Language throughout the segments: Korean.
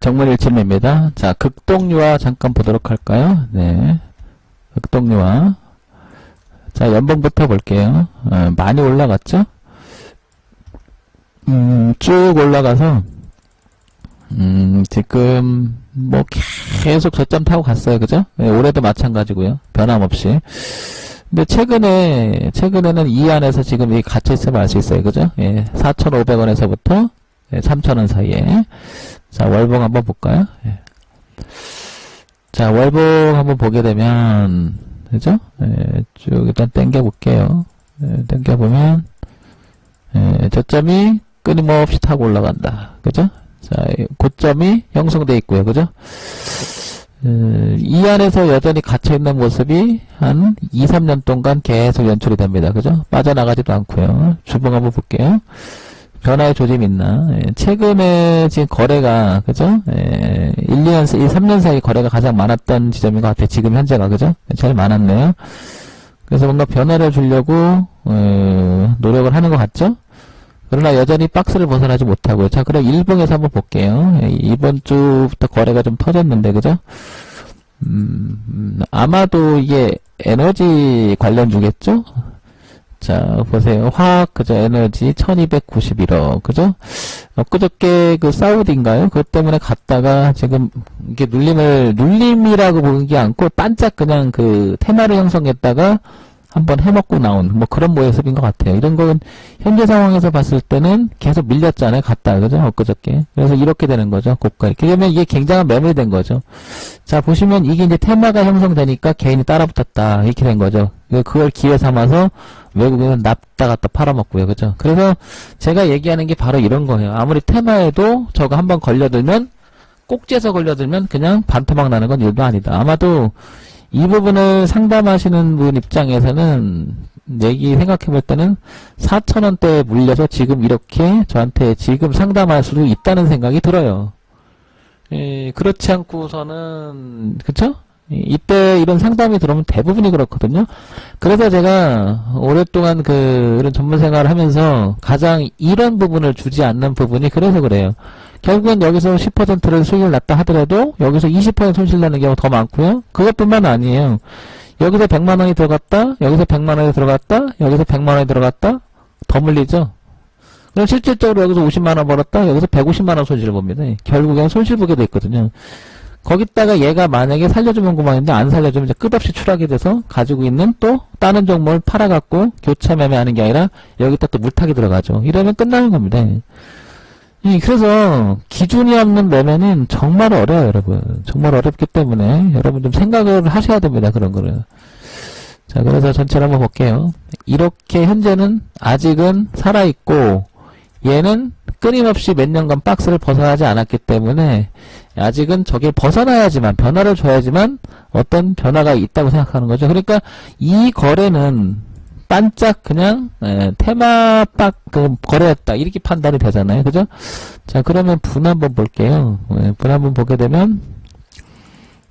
정문일침입니다. 자, 극동유화 잠깐 보도록 할까요? 네. 극동유화. 자, 연봉부터 볼게요. 어, 많이 올라갔죠? 음, 쭉 올라가서, 음, 지금, 뭐, 계속 저점 타고 갔어요. 그죠? 네, 올해도 마찬가지고요. 변함없이. 근데 최근에, 최근에는 이 안에서 지금 이 갇혀있으면 알 수 있어요. 그죠? 예, 4,500원에서부터 예, 3,000원 사이에. 자, 월봉 한번 볼까요? 예. 자, 월봉 한번 보게 되면, 그죠? 예, 쭉 일단 땡겨 볼게요. 예, 땡겨 보면, 예, 저점이 끊임없이 타고 올라간다. 그죠? 자, 이 고점이 형성돼 있고요. 그죠? 음, 이 안에서 여전히 갇혀있는 모습이 한 2, 3년 동안 계속 연출이 됩니다. 그죠? 빠져나가지도 않고요. 주봉 한번 볼게요. 변화의 조짐이 있나? 예, 최근에 지금 거래가, 그죠? 예, 1, 2년, 1, 3년 사이 거래가 가장 많았던 지점인 것 같아요. 지금 현재가, 그죠? 제일 많았네요. 그래서 뭔가 변화를 주려고, 어, 노력을 하는 것 같죠? 그러나 여전히 박스를 벗어나지 못하고요. 자, 그럼 일봉에서 한번 볼게요. 예, 이번 주부터 거래가 좀 터졌는데, 그죠? 음, 음, 아마도 이게 에너지 관련주겠죠? 자, 보세요. 화학, 그죠? 에너지 1291억, 그죠? 엊그저께 그 사우디인가요? 그것 때문에 갔다가 지금 이게 눌림을, 눌림이라고 보는 게 않고 반짝 그냥 그 테마를 형성했다가 한번 해먹고 나온 뭐 그런 모습인 것 같아요. 이런 건 현재 상황에서 봤을 때는 계속 밀렸잖아요. 갔다 그죠? 엊그저께. 그래서 이렇게 되는 거죠. 고가. 그러면 이게 굉장한 매물이 된 거죠. 자 보시면 이게 이제 테마가 형성되니까 개인이 따라붙었다 이렇게 된 거죠. 그걸 기회 삼아서 외국인은 납다 갖다 팔아먹고요. 그죠? 그래서 제가 얘기하는 게 바로 이런 거예요. 아무리 테마에도 저거 한번 걸려들면 꼭지에서 걸려들면 그냥 반토막 나는 건 일도 아니다. 아마도 이 부분을 상담하시는 분 입장에서는 얘기 생각해 볼 때는 4천원대에 물려서 지금 이렇게 저한테 지금 상담할 수도 있다는 생각이 들어요. 예, 그렇지 않고서는, 그쵸? 이때 이런 상담이 들어오면 대부분이 그렇거든요. 그래서 제가 오랫동안 그, 이런 전문 생활을 하면서 가장 이런 부분을 주지 않는 부분이 그래서 그래요. 결국엔 여기서 10%를 수익을 났다 하더라도 여기서 20% 손실 나는 경우가 더 많고요. 그것뿐만 아니에요. 여기서 100만 원이 들어갔다, 여기서 100만 원이 들어갔다, 여기서 100만 원이 들어갔다, 더 물리죠. 그럼 실질적으로 여기서 50만 원 벌었다, 여기서 150만 원 손실을 봅니다. 결국엔 손실 보게 돼 있거든요. 거기다가 얘가 만약에 살려주면 그만인데 안 살려주면 이제 끝없이 추락이 돼서 가지고 있는 또 다른 종목을 팔아갖고 교차 매매하는 게 아니라 여기다 또 물타기 들어가죠. 이러면 끝나는 겁니다. 예, 그래서 기준이 없는 매매는 정말 어려워요, 여러분. 정말 어렵기 때문에 여러분 좀 생각을 하셔야 됩니다, 그런 거를. 자, 그래서 전체를 한번 볼게요. 이렇게 현재는 아직은 살아있고 얘는 끊임없이 몇 년간 박스를 벗어나지 않았기 때문에 아직은 저길 벗어나야지만 변화를 줘야지만 어떤 변화가 있다고 생각하는 거죠. 그러니까 이 거래는 반짝 그냥 예, 테마 빡그 거래했다 이렇게 판단이 되잖아요. 그죠? 자 그러면 분 한번 볼게요. 예, 분 한번 보게 되면 음,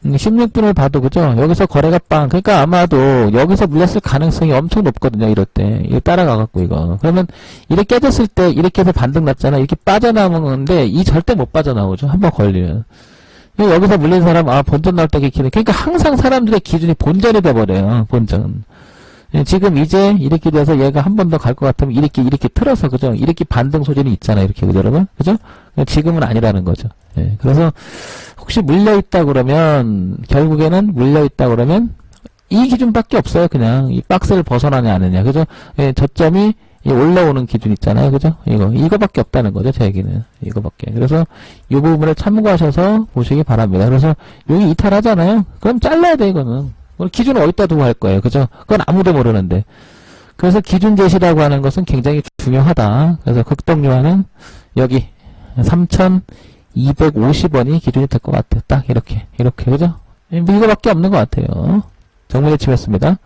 16분을 봐도 그죠? 여기서 거래가 빵. 그러니까 아마도 여기서 물렸을 가능성이 엄청 높거든요. 이럴 때. 이거 따라가갖고 이거. 그러면 이렇게 깨졌을 때 이렇게 해서 반등 났잖아. 이렇게 빠져나오는데 이 절대 못 빠져나오죠. 한번 걸리면. 여기서 물린 사람 아 본전 나올 때 기는 그러니까 항상 사람들의 기준이 본전이 돼버려요. 본전. 예, 지금 이제 이렇게 돼서 얘가 한 번 더 갈 것 같으면 이렇게 이렇게 틀어서 그죠? 이렇게 반등 소진이 있잖아요. 이렇게 그죠 여러분? 그죠? 지금은 아니라는 거죠. 예, 그래서 혹시 물려 있다 그러면 결국에는 물려 있다 그러면 이 기준밖에 없어요. 그냥 이 박스를 벗어나냐 아느냐. 그죠? 예, 저점이 이 올라오는 기준 있잖아요. 그죠? 이거 이거밖에 없다는 거죠. 제 얘기는 이거밖에. 그래서 이 부분을 참고하셔서 보시기 바랍니다. 그래서 여기 이탈하잖아요. 그럼 잘라야 돼 이거는. 기준을 어디다 두고 할 거예요. 그죠? 그건 아무도 모르는데. 그래서 기준 제시라고 하는 것은 굉장히 중요하다. 그래서 극동요하는 여기 3,250원이 기준이 될 것 같아요. 딱 이렇게. 이렇게. 그죠? 뭐 이거밖에 없는 것 같아요. 정문의 침했습니다.